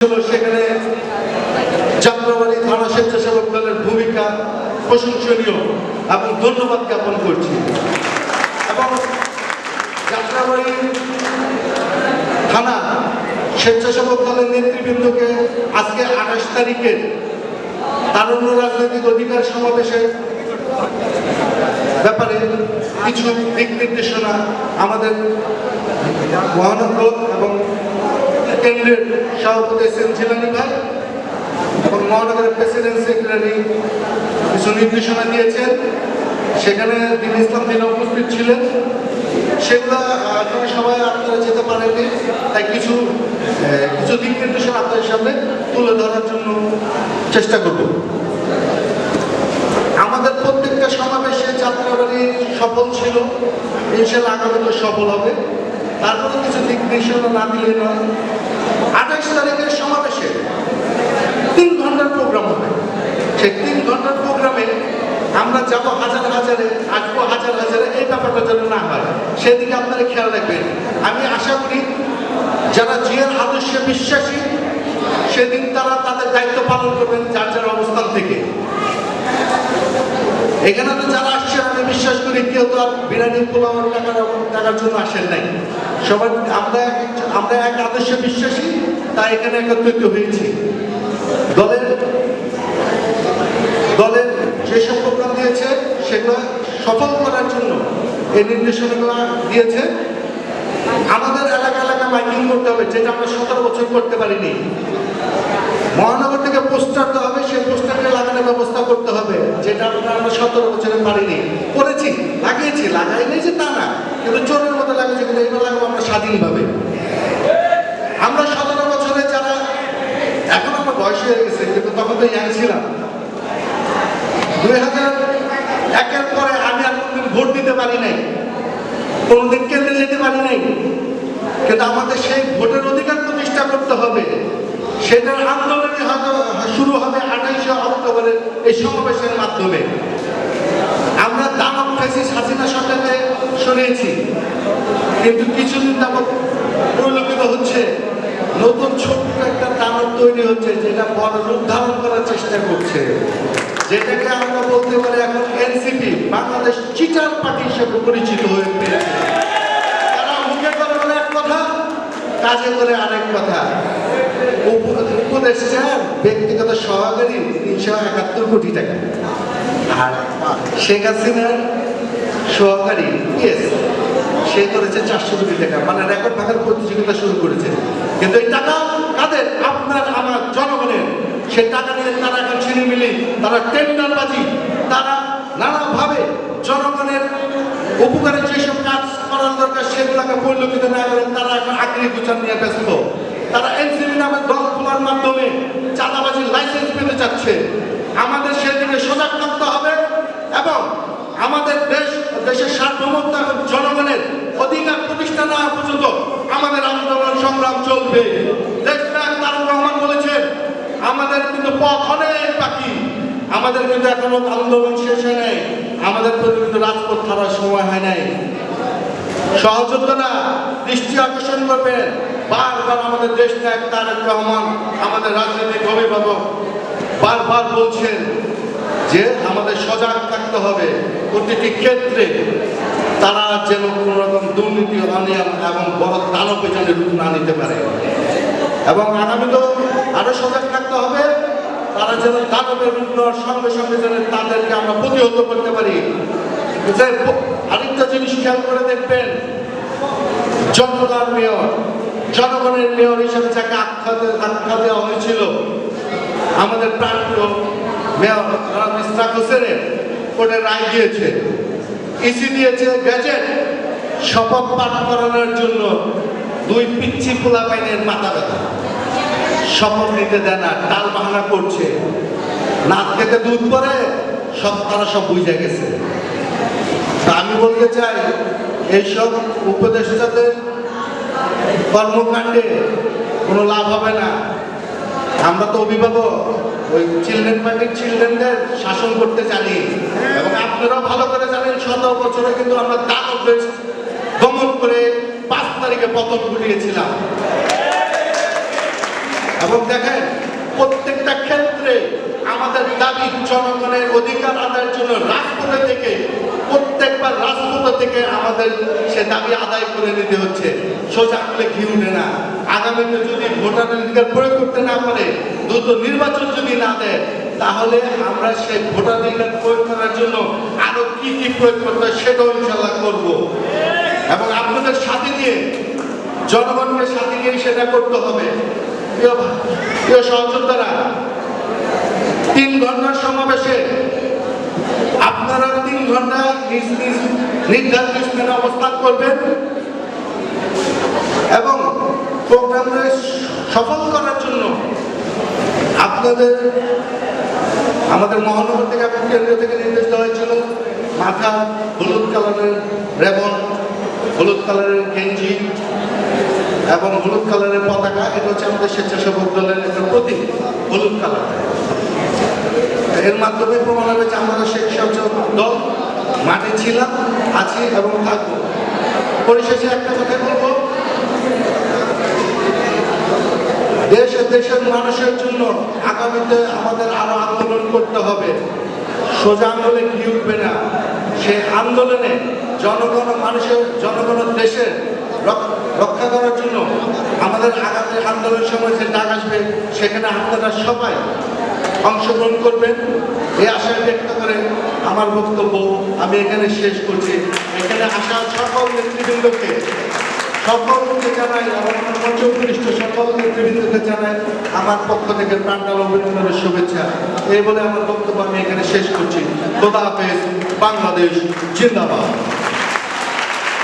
সেখানে যাত্রাবাড়ি থানা স্বেচ্ছাসেবক দলের ভূমিকা প্রশংসনীয় এবং ধন্যবাদ জ্ঞাপন করছি। এবং যাত্রাবাড়ি থানা স্বেচ্ছাসেবক দলের নেতৃবৃন্দকে আজকে আঠাশ তারিখে তারুণ্য রাজনৈতিক অধিকার সমাবেশের ব্যাপারে কিছু দিক নির্দেশনা আমাদের মহানগর এবং কেন্দ্রের সভাপতি এস এম জিলানি ভাই। এবং মহানগরের প্রেসিডেন্ট সেক্রেটারি কিছু নির্দেশনা দিয়েছেন। সেখানে দিন ইসলাম দিন উপস্থিত ছিলেন। সেগুলো আপনারা সবাই আপনারা যেতে পারেননি। তাই কিছু কিছু দিক নির্দেশনা আপনাদের সামনে তুলে ধরার জন্য চেষ্টা করব। আমাদের প্রত্যেকটা সমাবেশে যাত্রাবাড়ি সফল ছিল। ইনশাল্লাহ আগামীতে সফল হবে। তারপরে কিছু দিক নির্দেশনা না দিলে নয়। আঠাশ তারিখের সমাবেশে তিন ঘণ্টার প্রোগ্রাম হবে। সেই তিন ঘণ্টার প্রোগ্রামে আমরা যাব হাজার হাজারে, আসব হাজার হাজারে, এই ব্যাপারটা যেন না হয়। সেদিকে আপনারা খেয়াল রাখবেন। আমি আশা করি যারা জিয়ার আদর্শে বিশ্বাসী, সেদিন তারা তাদের দায়িত্ব পালন করবেন যার যার অবস্থান থেকে। এখানে তো যারা আসছেন, আমি বিশ্বাস করি কেউ তো আর বিরিয়ানি পোলাওয়ার টাকার টাকার জন্য আসেন নাই। সবাই আমরা আমরা এক আদর্শে বিশ্বাসী, তাই এখানে একত্রিত হয়েছি। দলের দলের যেসব প্রোগ্রাম দিয়েছে, সেগুলো সফল করার জন্য এই নির্দেশনাগুলো দিয়েছে। আমাদের এলাকা এলাকা মাইকিং করতে হবে, যেটা আমরা সতেরো বছর করতে পারিনি। মহানগর থেকে পোস্টার দেওয়া হবে, সেই পোস্টারকে লাগানোর ব্যবস্থা করতে হবে। যেটা আমরা আমরা সতেরো বছরে পারিনি করেছি, লাগিয়েছি, লাগাই নেই যে তা না, কিন্তু চোরের মতো লাগিয়েছি, কিন্তু এইবার লাগাবো আমরা স্বাধীনভাবে। আমরা সতেরো বছরে যারা, এখন আমার বয়স হয়ে গেছে, কিন্তু তখন তো ইয়াং ছিলাম। দুই হাজার একের পরে আমি আর কোনদিন ভোট দিতে পারি নাই। কোনদিন কেন্দ্রে যেতে পারি নাই। কিন্তু আমাদের সেই ভোটের অধিকার প্রতিষ্ঠা করতে হবে। সেটার আন্দোলন শুরু হবে আঠাইশে অক্টোবরের এই সমাবেশের মাধ্যমে। আমরা দানব ফেসিস হাসিনা সরকারকে সরিয়েছি কিন্তু কিছুদিন যাবৎ পরিলক্ষিত হচ্ছে, নতুন ছোট্ট একটা দানব তৈরি হচ্ছে যেটা বড় রূপ ধারণ করার চেষ্টা করছে। যেটাকে আমরা বলতে পারি এখন এনসিপি, বাংলাদেশ চিটার পার্টি হিসেবে পরিচিত হয়ে পেয়েছে তারা মুখে করে এক কথা, কাজে করে আরেক কথা। উপ- উপদেষ্টার ব্যক্তিগত সহকারী তিনশো একাত্তর কোটি টাকা। আর শেখ হাসিনার সহকারী, ইয়েস, সে করেছে চারশো কোটি টাকা। মানে রেকর্ড ভাঙার প্রতিযোগিতা শুরু করেছে। কিন্তু এই টাকা কাদের? আপনার, আমার জনগণের। সে টাকা নিয়ে তারা এখন ছিনিমিলি তারা টেন্ডারবাজি, তারা নানাভাবে জনগণের উপকারে যেসব কাজ করার দরকার সেগুলোকে পরিলক্ষিত না করে তারা এখন আগ্রহী বিচার নিয়ে ব্যস্ত। তারা এনসিবি নামে দল খোলার মাধ্যমে চাঁদাবাজির লাইসেন্স পেতে চাচ্ছে। আমাদের সেদিকে সজাগ থাকতে হবে এবং আমাদের দেশ, দেশের সার্বভৌমত্ব এবং জনগণের অধিকার প্রতিষ্ঠা না পর্যন্ত আমাদের আন্দোলন সংগ্রাম চলবে। দেশ নায়ক তারক রহমান বলেছেন, আমাদের কিন্তু পথ অনেক বাকি। আমাদের কিন্তু এখনও আন্দোলন শেষ হয় নাই। আমাদের প্রতি কিন্তু রাজপথ ছাড়ার সময় হয় নাই। সহযোদ্ধা দৃষ্টি আকর্ষণ করবেন। বারবার আমাদের দেশ নায়ক তারেক রহমান আমাদের রাজনৈতিক অভিভাবক বারবার বলছেন যে আমাদের সজাগ থাকতে হবে প্রতিটি ক্ষেত্রে তারা যেন কোনো রকম দুর্নীতি এবং বড় দানবে যেন রূপ না নিতে পারে। এবং আগামী তো আরও সজাগ থাকতে হবে, তারা যেন দানবের রূপ নেওয়ার সঙ্গে সঙ্গে যেন তাদেরকে আমরা প্রতিহত করতে পারি। আরেকটা জিনিস খেয়াল করে দেখবেন, জনগণ মেয়র জনগণের মেয়র হিসেবে যাকে আখ্যা আখ্যা দেওয়া হয়েছিল, আমাদের প্রাণপ্রিয় মেয়র ইসরাক হোসেনের কোর্টে রায় দিয়েছে। ইসি দিয়েছে গ্যাজেট। শপথ পাঠ করানোর জন্য দুই পিচ্ছি পোলা পাইনের মাথা ব্যথা। শপথ নিতে দেয় না ডাল বাহানা করছে। নাক থেকে দুধ পরে, সব তারা সব বুঝে গেছে। তা আমি বলতে চাই, এইসব উপদেষ্টাদের কর্মকাণ্ডে কোনো লাভ হবে না। আমরা তো অভিভাবক, ওই চিলড্রেন পার্টির চিলড্রেনদের শাসন করতে জানি। এবং আপনারাও ভালো করে জানেন শত বছরে কিন্তু আমরা দানব দেশ দমন করে পাঁচ তারিখে পতন ঘটিয়েছিলাম। এবং দেখেন, প্রত্যেকটা ক্ষেত্রে আমাদের দাবি জনগণের অধিকার আদায়ের জন্য রাজপথে থেকে, প্রত্যেকবার রাজপথে থেকে আমাদের সে দাবি আদায় করে নিতে হচ্ছে। সোজা আঁকলে ঘি উঠে না। আগামীতে যদি ভোটার অধিকার প্রয়োগ করতে না পারে, দ্রুত নির্বাচন যদি না দেয়, তাহলে আমরা সেই ভোটার অধিকার প্রয়োগ করার জন্য আরও কি কি প্রয়োগ করতে হয় সেটাও ইনশাল্লাহ করব। এবং আপনাদের সাথে নিয়ে জনগণকে সাথে নিয়ে সেটা করতে হবে। প্রিয় সহযোদ্ধারা তিন ঘণ্টার সমাবেশে আপনারা তিন ঘণ্টা নিজ নিজ নির্ধারিত স্থানে অবস্থান করবেন এবং প্রোগ্রামে সফল করার জন্য আপনাদের আমাদের মহানগর থেকে এবং কেন্দ্র থেকে নির্দেশ দেওয়া হয়েছিল, মাথা হলুদ কালারের রেবন, হলুদ কালারের এবং হলুদ কালারের পতাকা, এটা হচ্ছে আমাদের স্বেচ্ছাসেবক দলের একটা প্রতীক, হলুদ কালার। এর মাধ্যমে প্রমাণ হবে যে আমরা স্বেচ্ছাসেবক দল, মাঠে ছিলাম, আছি এবং থাকব। পরিশেষে একটা কথা বলব। দেশ দেশের মানুষের জন্য আগামীতে আমাদের আরও আন্দোলন করতে হবে। সোজা আন্দোলনে কি উঠবে না? সেই আন্দোলনে জনগণ মানুষের, জনগণ দেশের রক- রক্ষা করার জন্য আমাদের আগামী আন্দোলনের সময় যে ডাক আসবে, সেখানে আপনারা সবাই অংশগ্রহণ করবেন। এই আশা ব্যক্ত করে আমার বক্তব্য আমি এখানে শেষ করছি। এখানে আসা সকল নেতৃবৃন্দকে সকলকে জানাই আমার সকল নেতৃবৃন্দকে জানাই আমার পক্ষ থেকে প্রাণডাল অভিনন্দনের শুভেচ্ছা। এই বলে আমার বক্তব্য আমি এখানে শেষ করছি। খোদা হাফেজ, বাংলাদেশ, জিন্দাবাদ।